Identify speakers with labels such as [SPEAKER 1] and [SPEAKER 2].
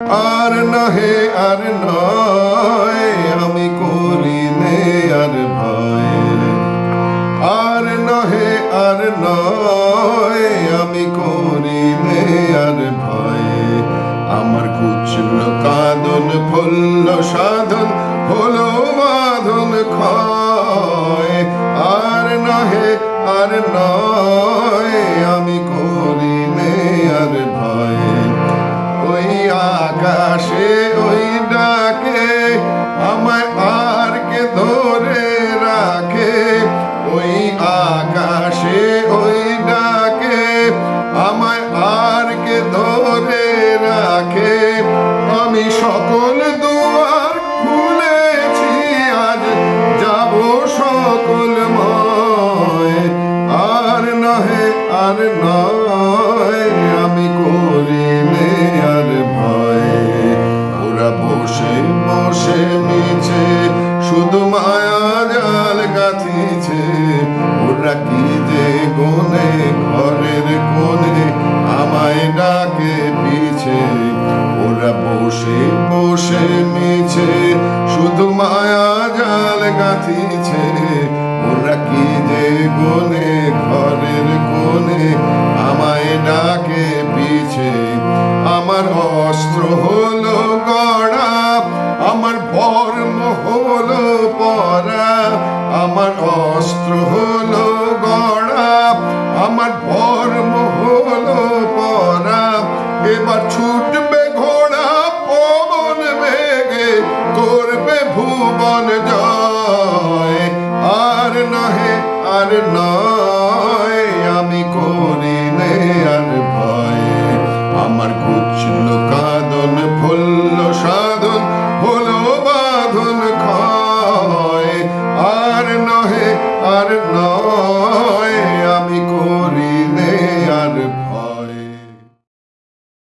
[SPEAKER 1] আর নহে আর নয়, আমি করি নে আর ভয়। আর নহে আর নয়, আমি করি নে আর ভয়। আমার কুচল কাদন, ফুল্ল সাধন হলো বাঁধন, ক্ষয় আকাশে ওই ডাকে আমায় আর কে ধরে রাখে? ওই আকাশে ওই ডাকে আমায় আর কে ধরে রাখে? আমি সকল দুয়ার খুলেছি, আজ যাব সকল ময়। আর নহে, আর নয়। বসে শুধু মায়া জাল গাথিছে ওরা কি যে গোনে ঘরের কোণে আমায় ডাকে পিছে। ওরা বসে বসে মিছে, শুধু মায়া জাল গাথিছে ওরা কি যে গোনে ঘরের অস্ত্র হলো গড়া আমার বর্ম হলো পরা এবার ছুটবে ঘোড়া, পবন বেগে, করবে ভুবন জয়। আর নহে, আর নয়, আমি করি নে আর ভয়। আমার কুচল কাদন, ফুল্ল সাধন, হলো বাঁধন ক্ষয়। আর নহে nobody knows.